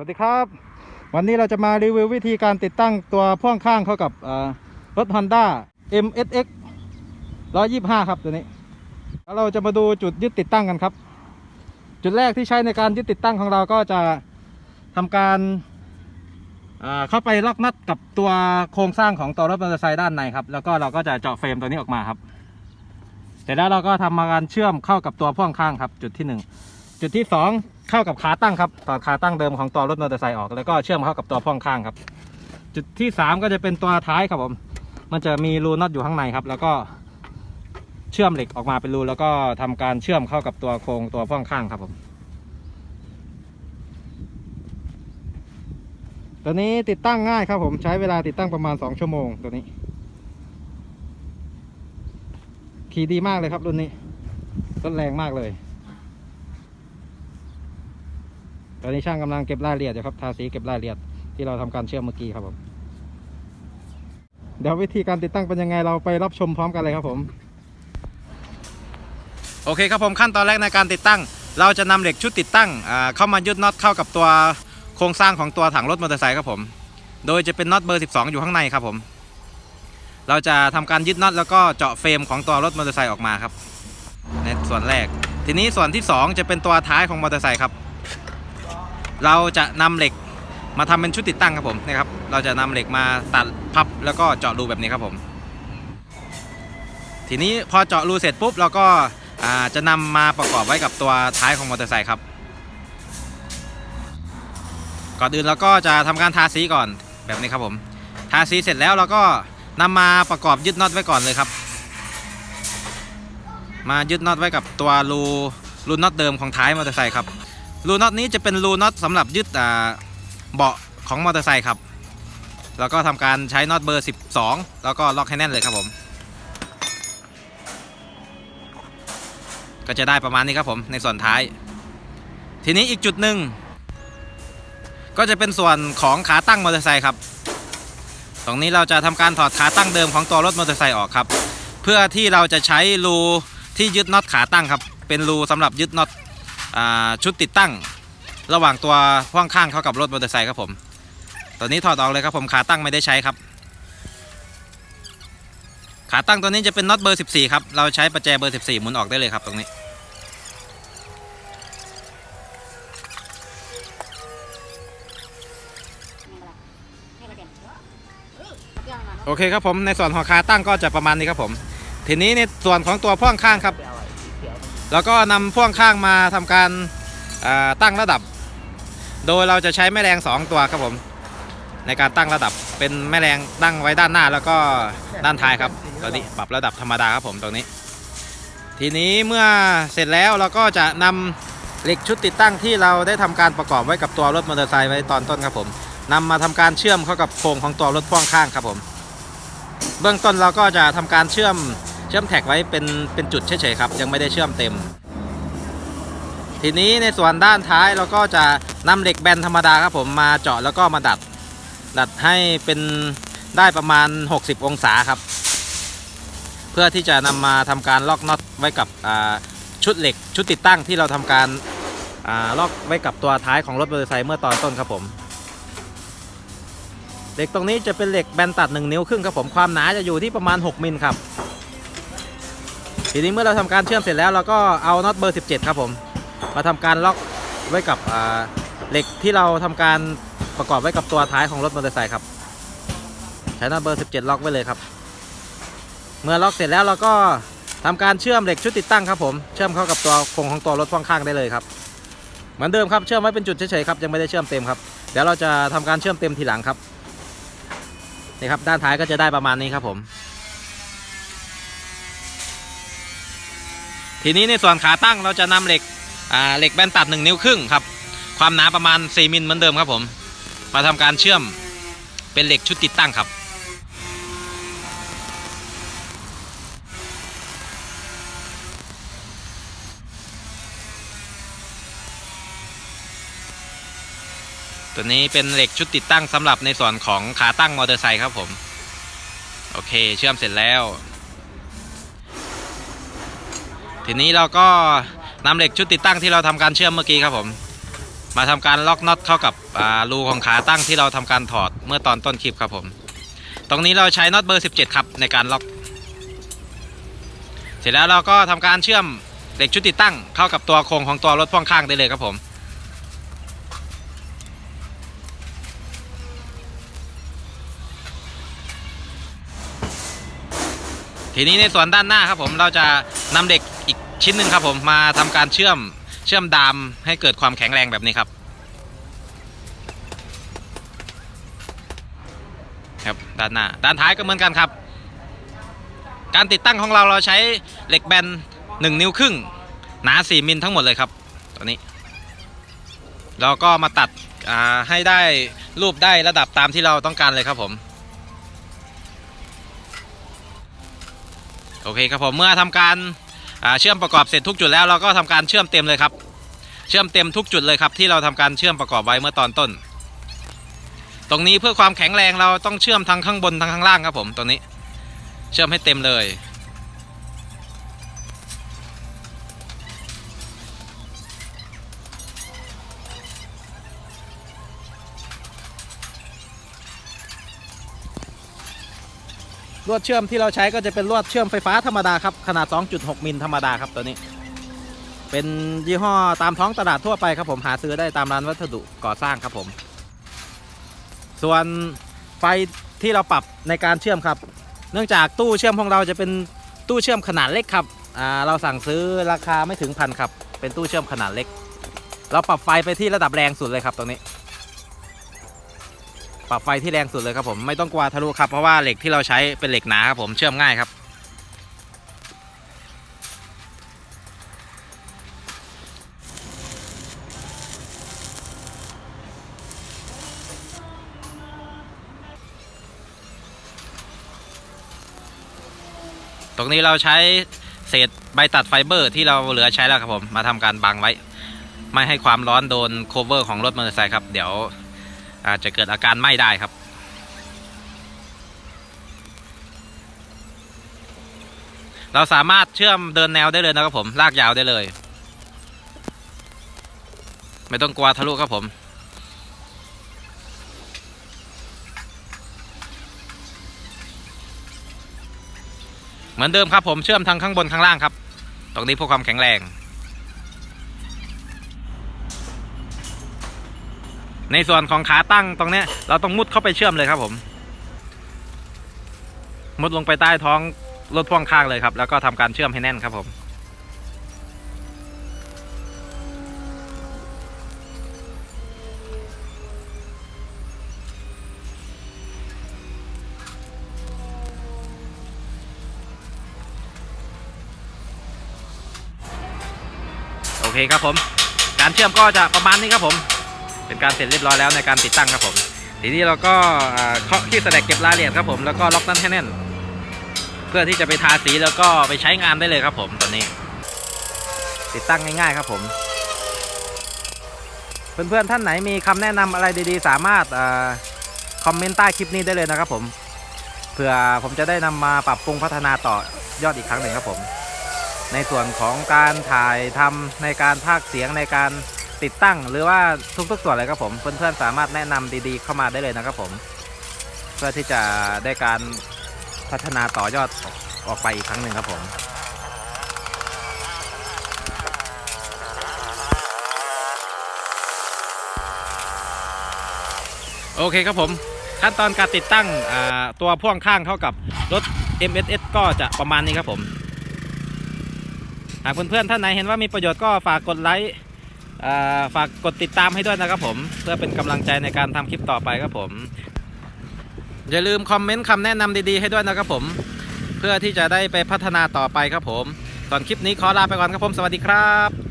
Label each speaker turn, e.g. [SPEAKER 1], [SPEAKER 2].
[SPEAKER 1] สวัสดีครับ วันนี้เราจะมารีวิววิธีการติดตั้งตัวพ่วงข้างเข้ากับเอ่อรถ Honda MSX 125 ครับตัวนี้ แล้วเราจะมาดูจุดยึดติดตั้งกันครับ จุดแรกที่ใช้ในการยึดติดตั้งของเราก็จะทำการเข้าไปล็อกนัดกับตัวโครงสร้างของตัวรถมอเตอร์ไซค์ด้านในครับ แล้วก็เราก็จะเจาะเฟรมตัวนี้ออกมาครับ เสร็จแล้วเราก็ทำมาการเชื่อมเข้ากับตัวพ่วงข้างครับ จุดที่หนึ่ง จุดที่สองเข้ากับขาตั้งครับต่อขาตั้งเดิมของตัวรถมอเตอร์ไซค์ออก แล้วก็เชื่อมเข้ากับตัวพ่วงข้างครับ จุดที่สามก็จะเป็นตัวท้ายครับผม มันจะมีรูน็อตอยู่ข้างในครับ แล้วก็เชื่อมเหล็กออกมาเป็นรูแล้วก็ทำการเชื่อมเข้ากับตัวโครงตัวพ่วงข้างครับผม ตัวนี้ติดตั้งง่ายครับผมใช้เวลาติดตั้งประมาณ 2 ชั่วโมงตัวนี้ ขี่ดีมากเลยครับรุ่นนี้รถแรงมากเลย ต อนนี้ช่างกำลังเก็บรายละเอียดอยู่ครับทาสีเก็บรายละเอียดที่เราทำการเชื่อมเมื่อกี้ครับผมเดี๋ยววิธีการติดตั้งเป็นยังไงเราไปรับชมพร้อมกันเลยครับผม โอเคครับผมขั้นตอนแรกในการติดตั้ง เราจะนำเหล็กชุดติดตั้งเข้ามายึดน็อตเข้ากับตัวโครงสร้างของตัวถังรถมอเตอร์ไซค์ครับผม โดยจะเป็นน็อตเบอร์ 12 อยู่ข้างในครับผม เราจะทำการยึดน็อตแล้วก็เจาะเฟรมของตัวรถมอเตอร์ไซค์ออกมาครับ ในส่วนแรก ทีนี้ส่วนที่ 2 จะเป็นตัวท้ายของมอเตอร์ไซค์ครับ เราจะนำเหล็กมาทำเป็นชุดติดตั้งครับผมนะครับ เราจะนำเหล็กมาตัดพับแล้วก็เจาะรูแบบนี้ครับผม ทีนี้พอเจาะรูเสร็จปุ๊บเราก็าจะนำมาประกอบไว้กับตัวท้ายของมอเตอร์ไซค์ครับ ก่อนอื่นเราก็จะทำการทาสีก่อนแบบนี้ครับผม ทาสีเสร็จแล้วเราก็นำมาประกอบยึดน็อตไว้ก่อนเลยครับ มายึดน็อตไว้กับตัวรูรูน็อตเดิมของท้ายมอเตอร์ไซค์ครับ รูน็อตนี้จะเป็นรูน็อตสำหรับยึดอ่าเบาะของมอเตอร์ไซค์ครับ แล้วก็ทำการใช้น็อตเบอร์ 12 แล้วก็ล็อกให้แน่นเลยครับผม ก็จะได้ประมาณนี้ครับผมในส่วนท้าย ทีนี้อีกจุดหนึ่งก็จะเป็นส่วนของขาตั้งมอเตอร์ไซค์ครับ ตรงนี้เราจะทำการถอดขาตั้งเดิมของตัวรถมอเตอร์ไซค์ออกครับ เพื่อที่เราจะใช้รูที่ยึดน็อตขาตั้งครับ เป็นรูสำหรับยึดน็อต ชุดติดตั้งระหว่างตัวพ่วงข้างเข้ากับรถมอเตอร์ไซค์ครับผมตัวนี้ถอดออกเลยครับผมขาตั้งไม่ได้ใช้ครับ ขาตั้งตัวนี้จะเป็นน็อตเบอร์ 14 ครับ เราใช้ประแจเบอร์ 14 หมุนออกได้เลยครับตรงนี้ โอเคครับผมในส่วนของขาตั้งก็จะประมาณนี้ครับผม ทีนี้ในส่วนของตัวพ่วงข้างครับ แล้วก็นำพ่วงข้างมาทำการตั้งระดับ โดยเราจะใช้แม่แรง 2 ตัวครับผม ในการตั้งระดับเป็นแม่แรงตั้งไว้ด้านหน้าแล้วก็ด้านท้ายครับตอนนี้ปรับระดับธรรมดาครับผมตรงนี้ ทีนี้เมื่อเสร็จแล้วเราก็จะนำเหล็กชุดติดตั้งที่เราได้ทำการประกอบไว้กับตัวรถมอเตอร์ไซค์ไว้ตอนต้นครับผมนำมาทำการเชื่อมเข้ากับโครงของตัวรถพ่วงข้างครับผม เบื้องต้นเราก็จะทำการเชื่อม เชื่อมแท็กไว้เป็นเป็นจุดเฉยๆครับ ยังไม่ได้เชื่อมเต็ม ทีนี้ในส่วนด้านท้ายเราก็จะนำเหล็กแบนธรรมดาครับผมมาเจาะแล้วก็มาดัด ดัดให้เป็นได้ประมาณ 60 องศาครับ เพื่อที่จะนำมาทำการล็อกน็อตไว้กับชุดเหล็กชุดติดตั้งที่เราทำการาล็อกไว้กับตัวท้ายของรถมอเตอร์ไซค์เมื่อตอนต้นครับผมเหล็กตรงนี้จะเป็นเหล็กแบนตัด 1 นิ้วครึ่งครับผมความหนาจะอยู่ที่ประมาณ 6 มิลครับ ทีนี้เมื่อเราทำการเชื่อมเสร็จแล้วเราก็เอาน็อตเบอร์ 17 ครับผมมาทำการล็อกไว้กับเหล็กที่เราทำการประกอบไว้กับตัวท้ายของรถมอเตอร์ไซค์ครับใช้น็อตเบอร์ 17 ล็อกไว้เลยครับ เมื่อล็อกเสร็จแล้วเราก็ทำการเชื่อมเหล็กชุดติดตั้งครับผมเชื่อมเข้ากับตัวโครงของตัวรถพ่วงข้างได้เลยครับเหมือนเดิมครับเชื่อมไว้เป็นจุดเฉยๆครับยังไม่ได้เชื่อมเต็มครับเดี๋ยวเราจะทำการเชื่อมเต็มทีหลังครับนี่ครับด้านท้ายก็จะได้ประมาณนี้ครับผม ทีนี้ในส่วนขาตั้งเราจะนำเหล็กเหล็กแบนตัด 1 นิ้วครึ่งครับ ความหนาประมาณ 4 มิลเหมือนเดิมครับผม มาทำการเชื่อมเป็นเหล็กชุดติดตั้งครับตัวนี้เป็นเหล็กชุดติดตั้งสำหรับในส่วนของขาตั้งมอเตอร์ไซค์ครับผม โอเค เชื่อมเสร็จแล้ว ทีนี้เราก็นำเหล็กชุดติดตั้งที่เราทำการเชื่อมเมื่อกี้ครับผม มาทำการล็อกน็อตเข้ากับรูของขาตั้งที่เราทำการถอดเมื่อตอนต้นคลิปครับผม ตรงนี้เราใช้น็อตเบอร์ 17 ครับในการล็อก เสร็จแล้วเราก็ทำการเชื่อมเหล็กชุดติดตั้งเข้ากับตัวโครงของตัวรถพ่วงข้างได้เลยครับผม ทีนี้ในส่วนด้านหน้าครับผมเราจะนำเหล็กอีกชิ้นหนึ่งครับผมมาทำการเชื่อมเชื่อมดามให้เกิดความแข็งแรงแบบนี้ครับครับด้านหน้าด้านท้ายก็เหมือนกันครับ การติดตั้งของเราเราใช้เหล็กแบน1 นิ้วครึ่ง หนา 4 มิลทั้งหมดเลยครับตัวนี้เราก็มาตัดให้ได้รูปได้ระดับตามที่เราต้องการเลยครับผม โอเคครับผมเมื่อทำการเชื่อมประกอบเสร็จทุกจุดแล้วเราก็ทำการเชื่อมเต็มเลยครับ เชื่อมเต็มทุกจุดเลยครับที่เราทำการเชื่อมประกอบไว้เมื่อตอนต้น ตรงนี้เพื่อความแข็งแรงเราต้องเชื่อมทั้งข้างบนทั้งข้างล่างครับผมตรงนี้ เชื่อมให้เต็มเลย ลวดเชื่อมที่เราใช้ก็จะเป็นลวดเชื่อมไฟฟ้าธรรมดาครับขนาด 2.6 มิลธรรมดาครับตัวนี้ เป็นยี่ห้อตามท้องตลาดทั่วไปครับผมหาซื้อได้ตามร้านวัสดุก่อสร้างครับผม ส่วนไฟที่เราปรับในการเชื่อมครับ เนื่องจากตู้เชื่อมของเราจะเป็นตู้เชื่อมขนาดเล็กครับเราสั่งซื้อราคาไม่ถึงพันครับ เป็นตู้เชื่อมขนาดเล็ก เราปรับไฟไปที่ระดับแรงสุดเลยครับตรงนี้ ปรับไฟที่แรงสุดเลยครับผมไม่ต้องกลัวทะลุครับเพราะว่าเหล็กที่เราใช้เป็นเหล็กหนาครับผมเชื่อมง่ายครับ ตรงนี้เราใช้เศษใบตัดไฟเบอร์ที่เราเหลือใช้แล้วครับผมมาทำการบังไว้ ไม่ให้ความร้อนโดนโคเวอร์ของรถมอเตอร์ไซค์ครับเดี๋ยว อาจจะเกิดอาการไหม้ได้ครับ เราสามารถเชื่อมเดินแนวได้เลยนะครับผมลากยาวได้เลย ไม่ต้องกลัวทะลุครับผมเหมือนเดิมครับผมเชื่อมทั้งข้างบนข้างล่างครับ ตรงนี้เพื่อความแข็งแรง ในส่วนของขาตั้งตรงนี้เราต้องมุดเข้าไปเชื่อมเลยครับผม มุดลงไปใต้ท้องรถพ่วงข้างเลยครับ แล้วก็ทำการเชื่อมให้แน่นครับผม โอเคครับผม การเชื่อมก็จะประมาณนี้ครับผม เป็นการเสร็จเรียบร้อยแล้วในการติดตั้งครับผม ทีนี้เราก็เคาะที่แสดกเก็บรายละเอียดครับผมแล้วก็ล็อกนั้นให้แน่น เพื่อที่จะไปทาสีแล้วก็ไปใช้งานได้เลยครับผมตอนนี้ ติดตั้งง่ายๆครับผม เพื่อนๆท่านไหนมีคำแนะนำอะไรดีๆ สามารถอคอมเมนต์ใต้คลิปนี้ได้เลยนะครับผมเพื่อผมจะได้นำมาปรับปรุงพัฒนาต่อยอดอีกครั้งหนึ่งครับผม ในส่วนของการถ่ายทำในการพากย์เสียงในการ ติดตั้งหรือว่าทุกๆส่วนเลยครับผมเพื่อนๆสามารถแนะนำดีๆ เข้ามาได้เลยนะครับผม เพื่อที่จะได้การพัฒนาต่อยอดออกไปอีกครั้งหนึ่งครับผมโอเคครับผมขั้นตอนการติดตั้งตัวพ่วงข้างเข้ากับรถ MSS ก็จะประมาณนี้ครับผม หากเพื่อนๆท่านไหนเห็นว่ามีประโยชน์ก็ฝากกดไลค์ ฝากกดติดตามให้ด้วยนะครับผม เพื่อเป็นกำลังใจในการทำคลิปต่อไปครับผม อย่าลืมคอมเมนต์คำแนะนำดีๆให้ด้วยนะครับผม เพื่อที่จะได้ไปพัฒนาต่อไปครับผม ตอนคลิปนี้ขอลาไปก่อนครับผม สวัสดีครับ